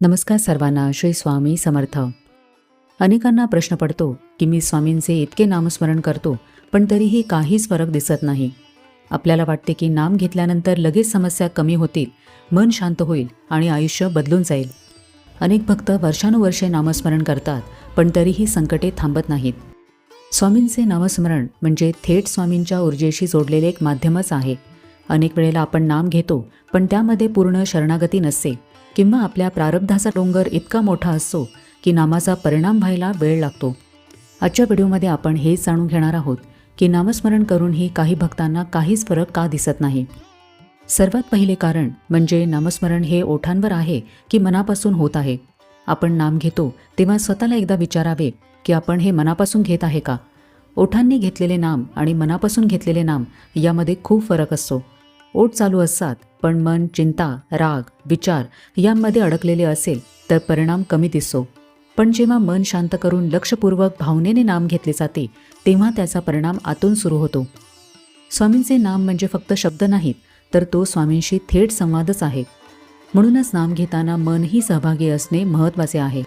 नमस्कार सर्वांना श्री स्वामी समर्थ. अनेकांना प्रश्न पडतो की मी स्वामींचे इतके नामस्मरण करतो पण तरीही काहीच फरक दिसत नाही. आपल्याला वाटते की नाम घेतल्यानंतर लगेच समस्या कमी होतील मन शांत होईल आणि आयुष्य बदलून जाईल. अनेक भक्त वर्षानुवर्षे नामस्मरण करतात पण तरीही संकटे थांबत नाहीत. स्वामींचे नामस्मरण म्हणजे थेट स्वामींच्या ऊर्जेशी जोडलेले एक माध्यमच आहे. अनेक वेळेला आपण नाम घेतो पण त्यामध्ये पूर्ण शरणागती नसते. किंवा आपल्या प्रारब्धाचा डोंगर इतका मोठा असतो की नामाचा परिणाम व्हायला वेळ लागतो. आजच्या व्हिडिओमध्ये आपण हेच जाणून घेणार आहोत की नामस्मरण करूनही काही भक्तांना काहीच फरक का दिसत नाही. सर्वात पहिले कारण म्हणजे नामस्मरण हे ओठांवर आहे की मनापासून होत आहे. आपण नाम घेतो तेव्हा स्वतःला एकदा विचारावे की आपण हे मनापासून घेत आहे का? ओठांनी घेतलेले नाम आणि मनापासून घेतलेले नाम यामध्ये खूप फरक असतो. ओठ चालू असतात पण मन चिंता राग विचार यांमध्ये अडकलेले असेल तर परिणाम कमी दिसतो पण जेव्हा मन शांत करून लक्षपूर्वक भावनेने नाम घेतले जाते तेव्हा त्याचा परिणाम आतून सुरू होतो. स्वामींचे नाम म्हणजे फक्त शब्द नाहीत तर तो स्वामींशी थेट संवादच आहे. म्हणूनच नाम घेताना मनही सहभागी असणे महत्त्वाचे आहे.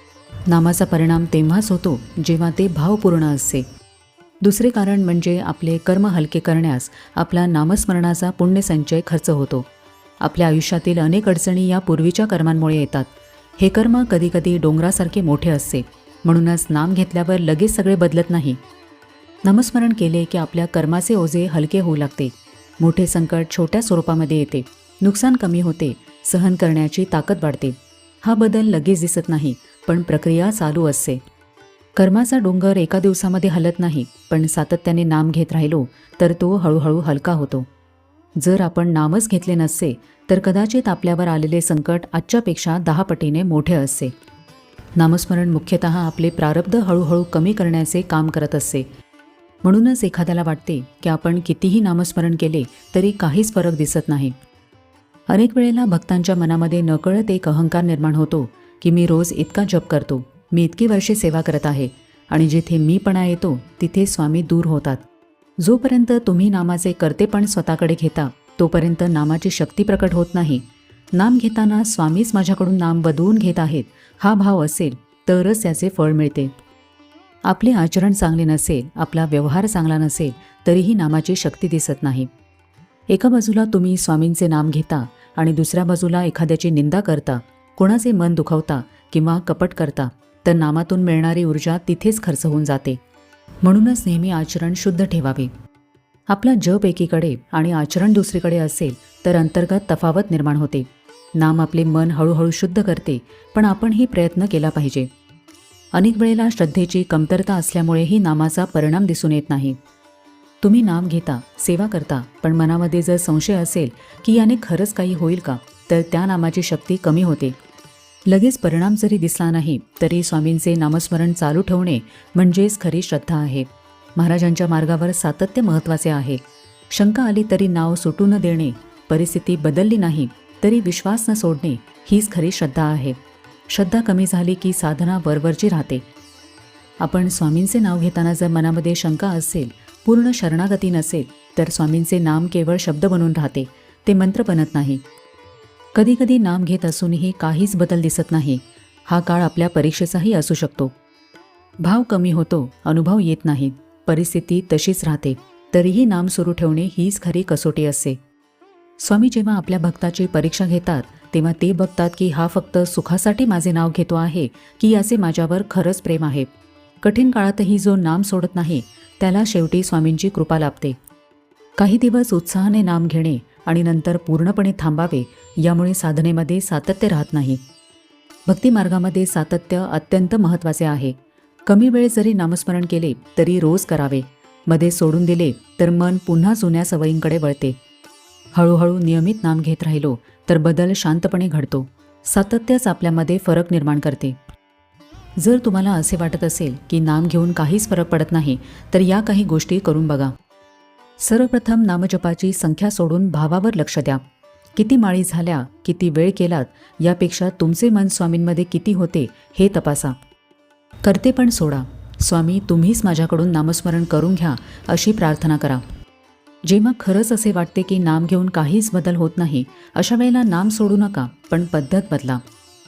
नामाचा परिणाम तेव्हाच होतो जेव्हा ते भावपूर्ण असते. दुसरे कारण म्हणजे आपले कर्म हलके करण्यास आपला नामस्मरणाचा पुण्यसंचय खर्च होतो. आपल्या आयुष्यातील अनेक अडचणी या पूर्वीच्या कर्मांमुळे येतात. हे कर्म कधीकधी डोंगरासारखे मोठे असते. म्हणूनच नाम घेतल्यावर लगेच सगळे बदलत नाही. नामस्मरण केले की आपल्या कर्माचे ओझे हलके होऊ लागते. मोठे संकट छोट्या स्वरूपामध्ये येते. नुकसान कमी होते. सहन करण्याची ताकद वाढते. हा बदल लगेच दिसत नाही पण प्रक्रिया चालू असते. कर्माचा डोंगर एका दिवसामध्ये हलत नाही पण सातत्याने नाम घेत राहिलो तर तो हळूहळू हलका होतो. जर आपण नामच घेतले नसते तर कदाचित आपल्यावर आलेले संकट आजच्यापेक्षा दहा पटीने मोठे असते. नामस्मरण मुख्यतः आपले प्रारब्ध हळूहळू कमी करण्याचे काम करत असते. म्हणूनच एखाद्याला वाटते की आपण कितीही नामस्मरण केले तरी काहीच फरक दिसत नाही. अनेक वेळेला भक्तांच्या मनामध्ये नकळत एक अहंकार निर्माण होतो की मी रोज इतका जप करतो. मी इतकी वर्षे सेवा करत आहे आणि जिथे मीपणा येतो तिथे स्वामी दूर होतात. जोपर्यंत तुम्ही नामाचे कर्तेपण स्वतःकडे घेता तोपर्यंत नामाची शक्ती प्रकट होत नाही. नाम घेताना स्वामीच माझ्याकडून नाम बदवून घेत आहेत हा भाव असेल तरच त्याचे फळ मिळते. आपले आचरण चांगले नसेल आपला व्यवहार चांगला नसेल तरीही नामाची शक्ती दिसत नाही. एका बाजूला तुम्ही स्वामींचे नाम घेता आणि दुसऱ्या बाजूला एखाद्याची निंदा करता कोणाचे मन दुखवता किंवा कपट करता. तर नामातून मिळणारी ऊर्जा तिथेच खर्च होऊन जाते. म्हणूनच नेहमी आचरण शुद्ध ठेवावे. आपला जप एकीकडे आणि आचरण दुसरीकडे असेल तर अंतर्गत तफावत निर्माण होते. नाम आपले मन हळूहळू शुद्ध करते पण आपणही प्रयत्न केला पाहिजे. अनेक वेळेला श्रद्धेची कमतरता असल्यामुळेही नामाचा परिणाम दिसून येत नाही. तुम्ही नाम घेता सेवा करता पण मनामध्ये जर संशय असेल की याने खरंच काही होईल का तर त्या नामाची शक्ती कमी होते. लगेच परिणाम जरी दिसला नाही तरी स्वामींचे नामस्मरण चालू ठेवणे म्हणजेच खरी श्रद्धा आहे. महाराजांच्या मार्गावर सातत्य महत्त्वाचे आहे. शंका आली तरी नाव सुटू न देणे परिस्थिती बदलली नाही तरी विश्वास न सोडणे हीच खरी श्रद्धा आहे. श्रद्धा कमी झाली की साधना वरवरची राहते. आपण स्वामींचे नाव घेताना जर मनामध्ये शंका असेल पूर्ण शरणागती नसेल तर स्वामींचे नाम केवळ शब्द बनून राहते ते मंत्र बनत नाही. कधीकधी नाम घेत असूनही काहीच बदल दिसत नाही. हा काळ आपल्या परीक्षेचाही असू शकतो. भाव कमी होतो अनुभव येत नाहीत. परिस्थिती तशीच राहते. तरीही नाम सुरू ठेवणे हीच खरी कसोटी असते. स्वामी जेव्हा आपल्या भक्ताची परीक्षा घेतात तेव्हा ते बघतात की हा फक्त सुखासाठी माझे नाव घेतो आहे की याचे माझ्यावर खरंच प्रेम आहे. कठीण काळातही जो नाम सोडत नाही त्याला शेवटी स्वामींची कृपा लाभते. काही दिवस उत्साहाने नाम घेणे आणि नंतर पूर्णपणे थांबावे यामुळे साधनेमध्ये सातत्य राहत नाही. भक्तिमार्गामध्ये सातत्य अत्यंत महत्त्वाचे आहे. कमी वेळ जरी नामस्मरण केले तरी रोज करावे. मध्ये सोडून दिले तर मन पुन्हा जुन्या सवयींकडे वळते. हळूहळू नियमित नाम घेत राहिलो तर बदल शांतपणे घडतो. सातत्यच आपल्यामध्ये फरक निर्माण करते. जर तुम्हाला असे वाटत असेल की नाम घेऊन काहीच फरक पडत नाही तर या काही गोष्टी करून बघा. सर्वप्रथम नामजपाची संख्या सोडून भावावर लक्ष द्या. किती माळी झाल्या किती वेळ केलात यापेक्षा तुमचे मन स्वामींमध्ये किती होते हे तपासा. करते पण सोडा. स्वामी तुम्हीच माझ्याकडून नामस्मरण करून घ्या अशी प्रार्थना करा. जेव्हा खरंच असे वाटते की नाम घेऊन काहीच बदल होत नाही अशा वेळेला नाम सोडू नका पण पद्धत बदला.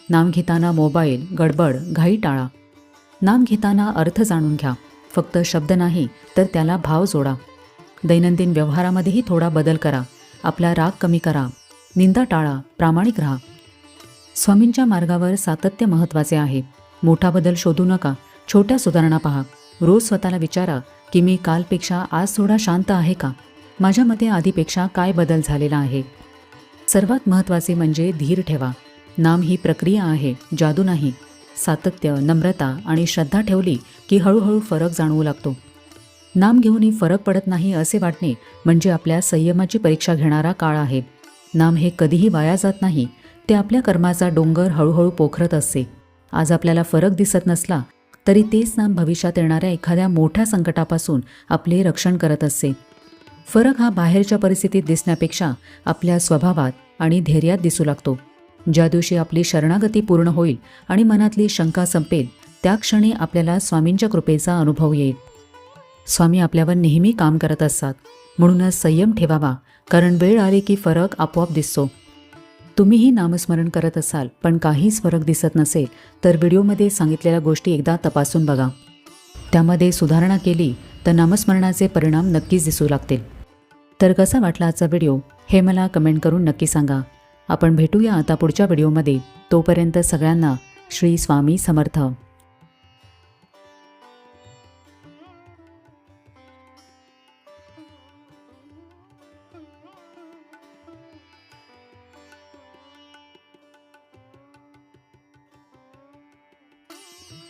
नाम घेताना मोबाईल गडबड घाई टाळा. नाम घेताना अर्थ जाणून घ्या. फक्त शब्द नाही तर त्याला भाव जोडा. दैनंदिन व्यवहारामध्येही थोडा बदल करा. आपला राग कमी करा. निंदा टाळा. प्रामाणिक राहा. स्वामींच्या मार्गावर सातत्य महत्त्वाचे आहे. मोठा बदल शोधू नका. छोट्या सुधारणा पहा. रोज स्वतःला विचारा की मी कालपेक्षा आज थोडा शांत आहे का? माझ्यामध्ये आधीपेक्षा काय बदल झालेला आहे? सर्वात महत्त्वाचे म्हणजे धीर ठेवा. नाम ही प्रक्रिया आहे. जादू नाही. सातत्य नम्रता आणि श्रद्धा ठेवली की हळूहळू फरक जाणवू लागतो. नाम घेऊनही फरक पडत नाही असे वाटणे म्हणजे आपल्या संयमाची परीक्षा घेणारा काळ आहे. नाम हे कधीही वाया जात नाही ते आपल्या कर्माचा डोंगर हळूहळू पोखरत असते. आज आपल्याला फरक दिसत नसला तरी तेच नाम भविष्यात येणाऱ्या एखाद्या मोठ्या संकटापासून आपले रक्षण करत असते. फरक हा बाहेरच्या परिस्थितीत दिसण्यापेक्षा आपल्या स्वभावात आणि धैर्यात दिसू लागतो. ज्या दिवशी आपली शरणागती पूर्ण होईल आणि मनातली शंका संपेल त्या क्षणी आपल्याला स्वामींच्या कृपेचा अनुभव येईल. स्वामी आपल्यावर नेहमी काम करत असतात. म्हणूनच संयम ठेवावा. कारण वेळ आली की फरक आपोआप दिसतो. तुम्हीही नामस्मरण करत असाल पण काहीच फरक दिसत नसेल तर व्हिडिओमध्ये सांगितलेल्या गोष्टी एकदा तपासून बघा. त्यामध्ये सुधारणा केली तर नामस्मरणाचे परिणाम नक्कीच दिसू लागतील. तर कसा वाटला आजचा व्हिडिओ? हे मला कमेंट करून नक्की सांगा. आपण भेटूया आता पुढच्या व्हिडिओमध्ये. तोपर्यंत सगळ्यांना श्री स्वामी समर्थ.